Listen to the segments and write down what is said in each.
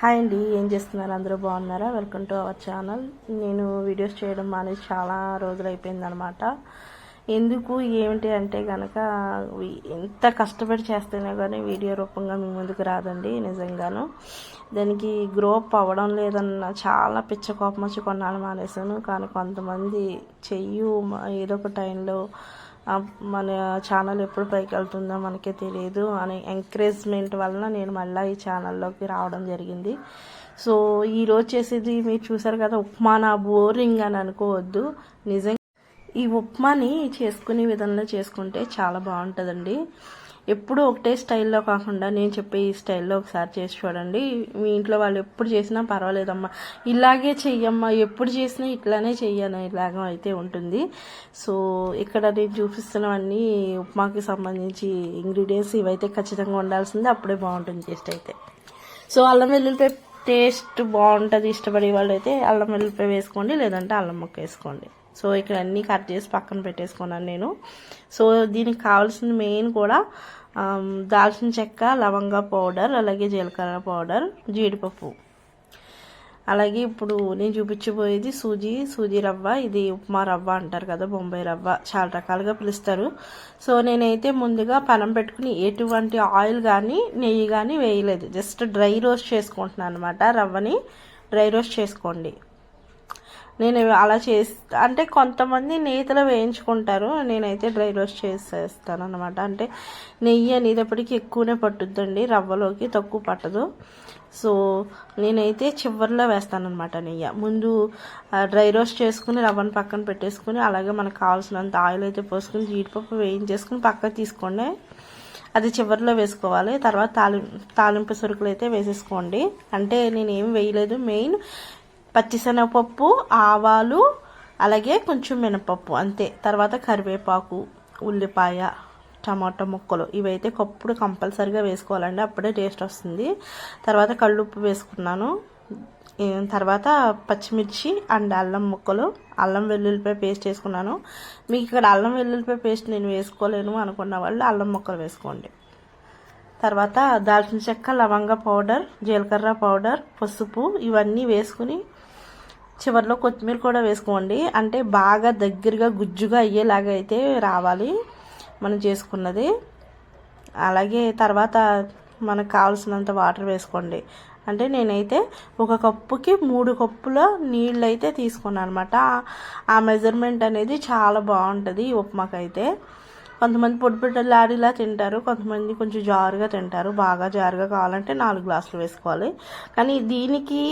Hi అండి ఏం చేస్తున్నారు? అందరూ బాగున్నారా? Welcome to our channel. నేను వీడియోస్ చేయడం మానేసి చాలా రోజులు అయిపోయిందనమాట ఎందుకు ఏమిటి అంటే కనుక ఎంత కష్టపడి చేస్తేనే కానీ వీడియో రూపంగా మీ ముందుకు రాదండి నిజంగాను. దానికి గ్రోప్ అవ్వడం లేదన్న చాలా పిచ్చ కోపం వచ్చి కొన్నాళ్ళు మానేశాను. కానీ కొంతమంది చెయ్యు ఏదో ఒక టైంలో మన ఛానల్ ఎప్పుడు పైకి వెళ్తుందో మనకే తెలియదు అని ఎంకరేజ్మెంట్ వలన నేను మళ్ళీ ఈ ఛానల్లోకి రావడం జరిగింది. సో ఈరోజు చేసేది మీరు చూసారు కదా ఉప్మా నా బోరింగ్ అని అనుకోవద్దు. నిజంగా ఈ ఉప్మాని చేసుకునే విధంలో చేసుకుంటే చాలా బాగుంటుందండి. ఎప్పుడూ ఒకటే స్టైల్లో కాకుండా నేను చెప్పే ఈ స్టైల్లో ఒకసారి చేసి చూడండి. మీ ఇంట్లో వాళ్ళు ఎప్పుడు చేసినా పర్వాలేదమ్మా. ఇలాగే చెయ్యమ్మా. ఎప్పుడు చేసినా ఇట్లానే చెయ్యను. ఇలాగ అయితే ఉంటుంది. సో ఇక్కడ నేను చూపిస్తున్నవన్నీ ఉప్మాకి సంబంధించి ఇంగ్రీడియంట్స్ ఇవైతే ఖచ్చితంగా ఉండాల్సిందే. అప్పుడే బాగుంటుంది టేస్ట్ అయితే. సో అల్లం వెల్లుల్లిపాయ టేస్ట్ బాగుంటుంది. ఇష్టపడే వాళ్ళు అయితే అల్లం వెల్లుల్లిపాయ వేసుకోండి లేదంటే అల్లం ముక్క వేసుకోండి. సో ఇక్కడ అన్నీ కట్ చేసి పక్కన పెట్టేసుకున్నాను నేను. సో దీనికి కావాల్సిన మెయిన్ కూడా దాల్చిన చెక్క లవంగ పౌడర్ అలాగే జీలకర్ర పౌడర్ జీడిపప్పు. అలాగే ఇప్పుడు నేను చూపించబోయేది సూజీ సూజీ రవ్వ ఇది ఉప్మా రవ్వ అంటారు కదా బొంబాయి రవ్వ చాలా రకాలుగా పిలుస్తారు. సో నేనైతే ముందుగా పనం పెట్టుకుని ఎటువంటి ఆయిల్ కానీ నెయ్యి కానీ వేయలేదు. జస్ట్ డ్రై రోస్ట్ చేసుకుంటున్నాను అనమాట రవ్వని డ్రై రోస్ట్ చేసుకోండి. నేను అలా చే అంటే కొంతమంది నేతలో వేయించుకుంటారు. నేనైతే డ్రై రోస్ట్ చేసేస్తాను అనమాట అంటే నెయ్యి అనేది ఎప్పటికీ ఎక్కువనే పట్టుద్దండి. రవ్వలోకి తక్కువ పట్టదు. సో నేనైతే చివరిలో వేస్తానమాట నెయ్యి. ముందు డ్రై రోస్ట్ చేసుకుని రవ్వను పక్కన పెట్టేసుకుని అలాగే మనకు కావాల్సినంత ఆయిల్ అయితే పోసుకుని జీడిపప్పు వేయించేసుకుని పక్కకు తీసుకోండి. అది చివరిలో వేసుకోవాలి. తర్వాత తాలింపు తాలింపు సరుకులు అయితే వేసేసుకోండి. అంటే నేను ఏం వేయలేదు. మెయిన్ పచ్చిశనగపప్పు ఆవాలు అలాగే కొంచెం మినపప్పు అంతే. తర్వాత కరివేపాకు ఉల్లిపాయ టమాటా ముక్కలు. ఇవైతే కప్పుడు కంపల్సరిగా వేసుకోవాలండి. అప్పుడే టేస్ట్ వస్తుంది. తర్వాత కళ్ళుప్పు వేసుకున్నాను. తర్వాత పచ్చిమిర్చి అండ్ అల్లం ముక్కలు. అల్లం వెల్లుల్లిపాయ పేస్ట్ వేసుకున్నాను. మీకు ఇక్కడ అల్లం వెల్లుల్లిపాయ పేస్ట్ నేను వేసుకోలేను అనుకున్న వాళ్ళు అల్లం ముక్కలు వేసుకోండి. తర్వాత దాల్చిన చెక్క లవంగ పౌడర్ జీలకర్ర పౌడర్ పసుపు ఇవన్నీ వేసుకుని చివరిలో కొత్తిమీర కూడా వేసుకోండి. అంటే బాగా దగ్గరగా గుజ్జుగా అయ్యేలాగా అయితే రావాలి మనం చేసుకున్నది. అలాగే తర్వాత మనకు కావాల్సినంత వాటర్ వేసుకోండి. అంటే నేనైతే ఒక కప్పుకి మూడు కప్పుల నీళ్ళు అయితే తీసుకున్నాను అనమాట ఆ మెజర్మెంట్ అనేది చాలా బాగుంటుంది ఉప్మాకైతే. కొంతమంది పొడి పొడిలాడిలా తింటారు కొంతమంది కొంచెం జారుగా తింటారు బాగా జారుగా కావాలంటే నాలుగు గ్లాసులు వేసుకోవాలి. కానీ దీనికి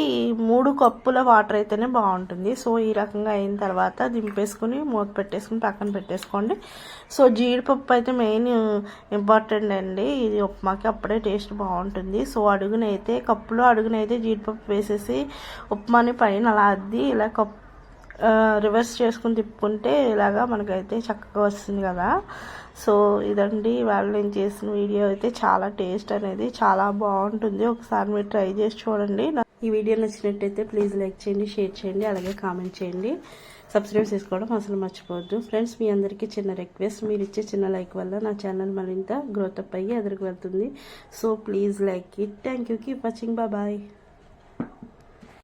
మూడు కప్పుల వాటర్ అయితేనే బాగుంటుంది. సో ఈ రకంగా అయిన తర్వాత దింపేసుకుని మూత పెట్టేసుకుని పక్కన పెట్టేసుకోండి. సో జీడిపప్పు అయితే మెయిన్ ఇంపార్టెంట్ అండి. ఇది ఉప్మాకి అప్పుడే టేస్ట్ బాగుంటుంది. సో అడుగునైతే కప్పులో అడుగునైతే జీడిపప్పు వేసేసి ఉప్మాని పైన అలా అద్ది ఇలా కప్పు రివర్స్ చేసుకుని తిప్పుకుంటే ఇలాగా మనకైతే చక్కగా వస్తుంది కదా. సో ఇదండి వాళ్ళు నేను చేసిన వీడియో అయితే చాలా టేస్ట్ అనేది చాలా బాగుంటుంది. ఒకసారి మీరు ట్రై చేసి చూడండి. ఈ వీడియో నచ్చినట్టయితే ప్లీజ్ లైక్ చేయండి షేర్ చేయండి అలాగే కామెంట్ చేయండి. సబ్స్క్రైబ్ చేసుకోవడం అసలు మర్చిపోవద్దు. ఫ్రెండ్స్ మీ అందరికీ చిన్న రిక్వెస్ట్. మీరు ఇచ్చే చిన్న లైక్ వల్ల నా ఛానల్ మరింత గ్రోత్ అప్ అయ్యి ఎదురుకు వెళ్తుంది. So please like it. Thank you. Keep watching. Bye.